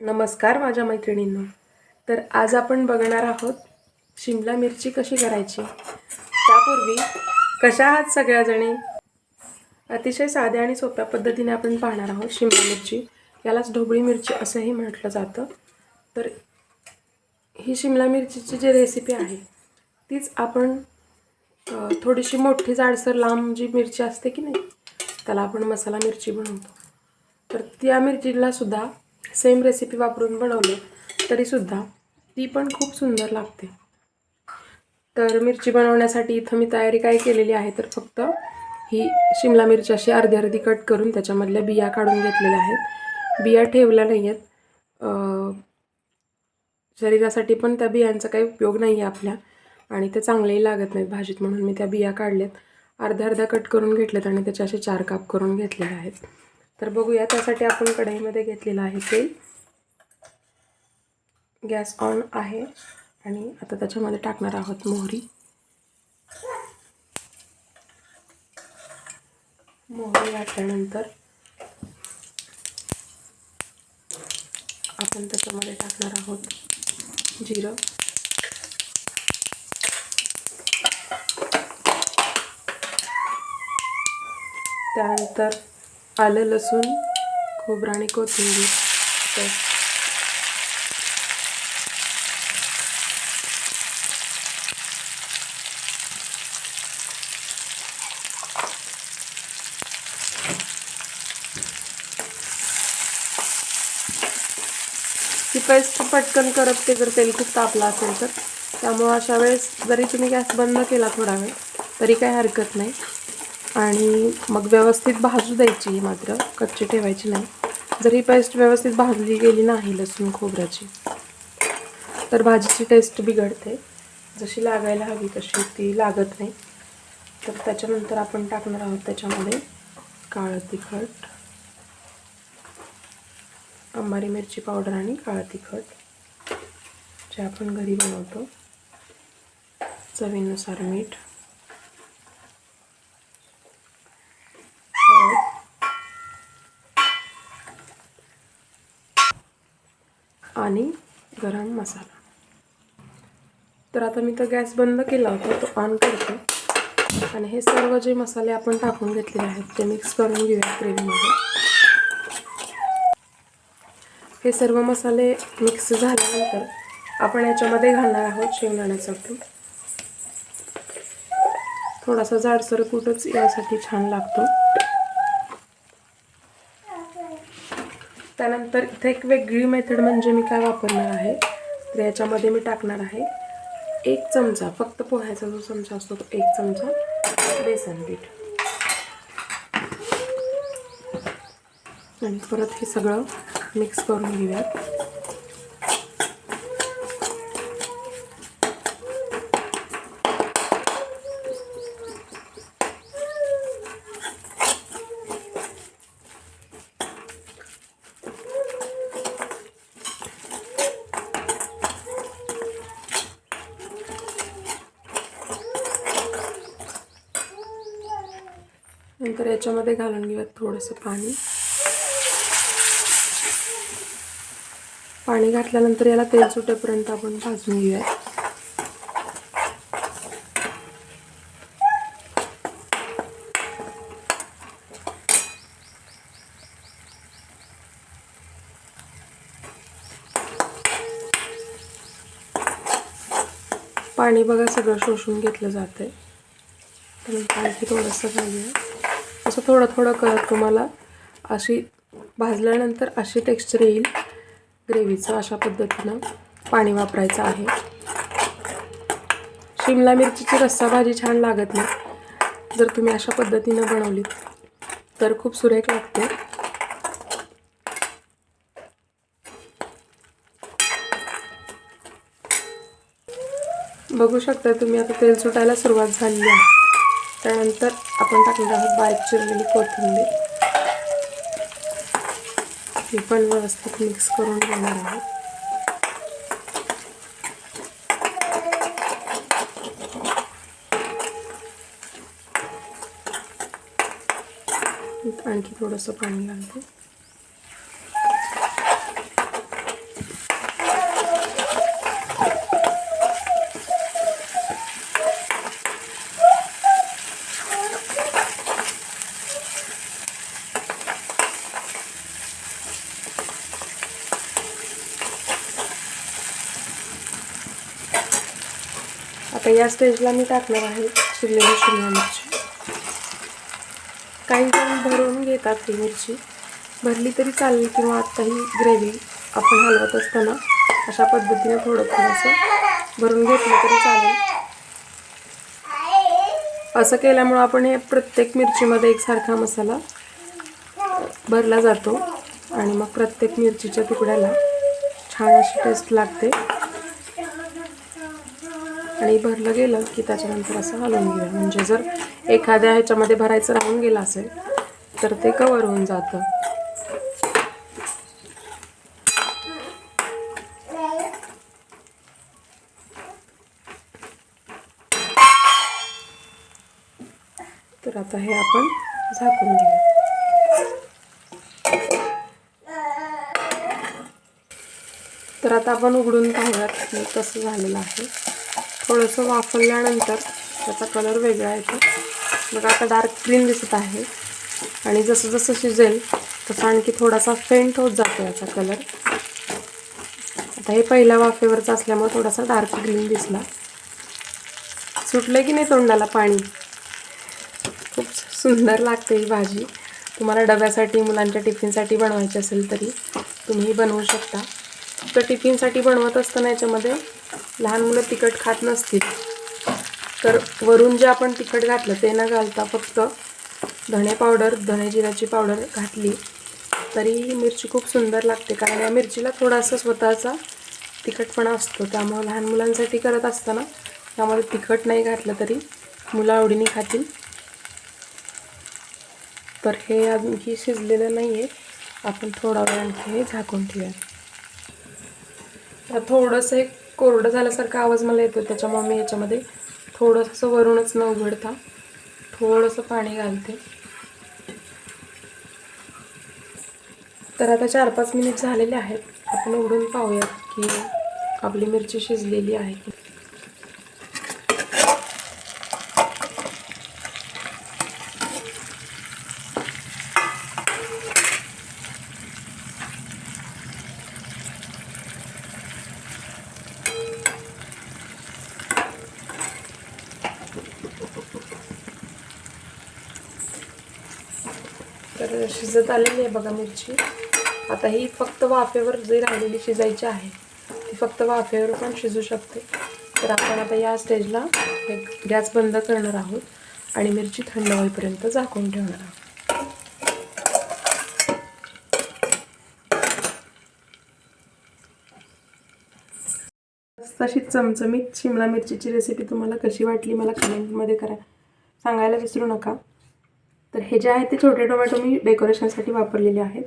नमस्कार माझ्या मैत्रिणींनो. तर आज आपण बघणार आहोत शिमला मिरची कशी करायची? त्यापूर्वी कशा आहात सगळ्याजणी? अतिशय साध्या आणि सोप्या पद्धतीने आपण पाहणार आहोत शिमला मिरची. यालाच ढोबळी मिरची असंही म्हटलं जातं. तर ही शिमला मिरचीची जी रेसिपी आहे तीच आपण थोडीशी मोठी जाडसर लांब जी मिरची असते की नाही त्याला आपण मसाला मिरची बनवतो तर त्या मिरचीला सुद्धा सेम रेसिपी वापरून बनवले तरीसुद्धा ती पण खूप सुंदर लागते. तर मिरची बनवण्यासाठी इथं मी तयारी काय केलेली आहे तर फक्त ही शिमला मिरची अशी अर्धी अर्धी कट करून त्याच्यामधल्या बिया काढून घेतलेल्या आहेत. बिया ठेवल्या नाही आहेत शरीरासाठी पण त्या बियांचा काही उपयोग नाही आहे आपल्या आणि ते चांगलेही लागत नाहीत भाजीत म्हणून मी त्या बिया काढल्यात. अर्ध्या अर्ध्या कट करून घेतल्यात आणि त्याचे असे चार काप करून घेतलेले आहेत. तर बघूया त्यासाठी आपण कढईमध्ये घेतलेलं आहे तेल. गॅस ऑन आहे आणि आता त्याच्यामध्ये टाकणार आहोत मोहरी. मोहरी घातल्यानंतर आपण त्याच्यामध्ये टाकणार आहोत जिरं. त्यानंतर आलं लसूण खोबरं आणि कोथिंबीर. पेस्ट ती पेस्ट पटकन करत ते जर तेल खूप तापला असेल तर. त्यामुळं अशा वेळेस जरी तुम्ही गॅस बंद केला थोडा वेळ तरी काही हरकत नाही. आणि मग व्यवस्थित भाजू द्यायची मात्र कच्ची ठेवायची नाही. जर ही पेस्ट व्यवस्थित भाजली गेली नाही लसूण खोबऱ्याची तर भाजीची टेस्ट बिघडते. जशी लागायला हवी तशी ती लागत नाही. तर त्याच्यानंतर आपण टाकणार आहोत त्याच्यामध्ये काळं तिखट अंबारी मिरची पावडर आणि काळं तिखट जे आपण घरी बनवतो. चवीनुसार मीठ आणि गरम मसाला. तर आता मी तर गॅस बंद केला होता तो ऑन करते. आणि हे सर्व जे मसाले आपण टाकून घेतलेले आहेत ते मिक्स करून घेऊया ग्रेव्हीमध्ये. हे सर्व मसाले मिक्स झाल्यानंतर आपण याच्यामध्ये घालणार आहोत शेंगदाण्याचा कूट. थोडासा जाडसर कूटच यासाठी छान लागतो. त्यानंतर इथे एक वेगळी मेथड म्हणजे मी काय वापरणार आहे? तर याच्यामध्ये मी टाकणार आहे एक चमचा फक्त पोह्याचा जो चमचा असतो तो एक चमचा बेसन पीठ. आणि परत हे सगळं मिक्स करून घेऊयात. नंतर याच्यामध्ये घालून घेऊयात थोडंसं पाणी. पाणी घातल्यानंतर याला तेल सुटेपर्यंत आपण भाजून घेऊयात. पाणी बघा सगळं शोषून घेतलं जातं आहे त्यानंतर आणखी थोडंसं घालूया असं थोडं थोडं करत तुम्हाला. अशी भाजल्यानंतर अशी टेक्स्चर येईल. ग्रेव्हीचं अशा पद्धतीनं पाणी वापरायचं आहे. शिमला मिरचीची रस्सा भाजी छान लागत नाही. जर तुम्ही अशा पद्धतीनं बनवलीत तर खूप सुरेख लागते. बघू शकता तुम्ही आता तेल सुटायला सुरुवात झालेली आहे. त्यानंतर आपण टाकणार आहोत बारीक चिरलेली कोथिंबीर. ही पण व्यवस्थित मिक्स करून घेणार आहोत. आणखी थोडंसं पाणी घालते. आता या स्टेजला मी टाकणार आहे चिरलेली शिमला मिरची. काही जण भरून घेतात ही मिरची. भरली तरी चालेल किंवा आत्ताही ग्रेव्ही आपण हलवत असताना अशा पद्धतीने थोडं थोडंसं भरून घेतलं तरी चालेल. असं केल्यामुळं आपण हे प्रत्येक मिरचीमध्ये एकसारखा मसाला भरला जातो आणि मग प्रत्येक मिरचीच्या तुकड्याला छान अशी टेस्ट लागते. आणि भरलं गेलं की त्याच्यानंतर असं हलवून घेऊया म्हणजे जर एखाद्या ह्याच्यामध्ये भरायचं राहून गेलं असेल तर ते कवर होऊन जातं. तर आता हे आपण झाकून घेऊया तर आता आपण उघडून पाहूयात की कसं झालेलं आहे. थोडंसं वाफरल्यानंतर त्याचा कलर वेगळा येतो. मग आता डार्क ग्रीन दिसत आहे. आणि जसं जसं शिजेल तसं आणखी थोडासा फेंट होत जातो याचा कलर आता हे पहिल्या वाफेवरचं असल्यामुळे थोडासा डार्क ग्रीन दिसला. सुटलं की नाही तोंडाला पाणी? खूप सुंदर लागते ही भाजी. तुम्हाला डब्यासाठी मुलांच्या टिफिनसाठी बनवायची असेल तरी तुम्ही बनवू शकता. तर टिफिनसाठी बनवत असताना याच्यामध्ये लहान मुलं तिखट खात नसतील. तर वरून जे आपण तिखट घातलं ते न घालता फक्त धणे पावडर धणे जिऱ्याची पावडर घातली. तरी ही मिरची खूप सुंदर लागते कारण या मिरचीला थोडासा स्वतःचा तिखटपणा असतो. त्यामुळे लहान मुलांसाठी करत असताना त्यामध्ये तिखट नाही घातलं तरी मुलं आवडीने खातील. तर हे आणखी शिजलेलं नाही आहे आपण थोडा वेळ आणखी हे झाकून ठेवूया. थोडंसं एक कोरडं झाल्यासारखा आवाज मला येतो त्याच्यामुळे मी याच्यामध्ये. थोडंसं वरूनच न उघडता थोडंसं पाणी घालते. तर आता चार पाच मिनिट झालेले आहेत. आपण उघडून पाहूयात की आपली मिरची शिजलेली आहे तर शिजत आलेली आहे बघा मिरची. आता ही फक्त वाफेवर जी राहिलेली शिजायची आहे ती फक्त वाफेवर पण शिजू शकते. तर आपण आता या स्टेजला एक गॅस बंद करणार आहोत आणि मिरची थंड होईपर्यंत झाकून ठेवणार आहोत. तशी चमचमीत शिमला मिरचीची रेसिपी तुम्हाला कशी वाटली मला कमेंटमध्ये करा. सांगायला विसरू नका. तर हे जे आहे ते छोटे टोमॅटो मी डेकोरेशनसाठी वापरलेले आहेत.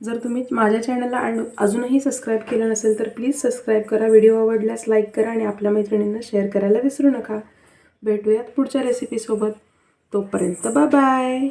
जर तुम्ही माझ्या चॅनलला अनु अजूनही सबस्क्राईब केलं नसेल तर प्लीज सबस्क्राईब करा. व्हिडिओ आवडल्यास लाईक करा आणि आपल्या मैत्रिणींना शेअर करायला विसरू नका. भेटूयात पुढच्या रेसिपीसोबत तोपर्यंत बाय.